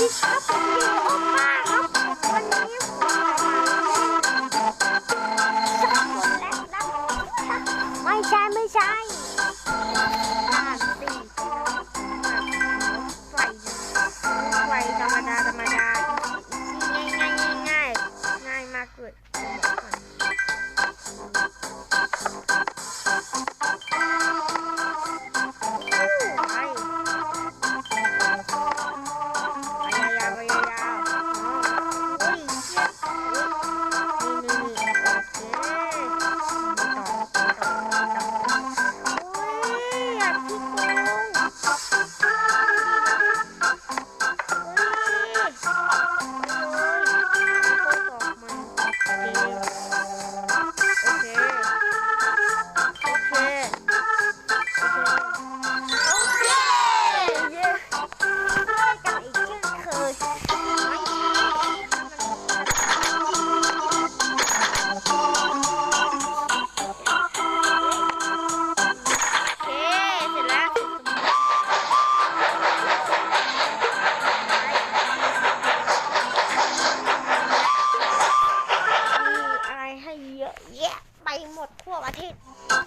ดีครับผมเก่งโอป้าครับ วันนี้ผมมาไม่ใช่ไม่ใช่ Certo! ครั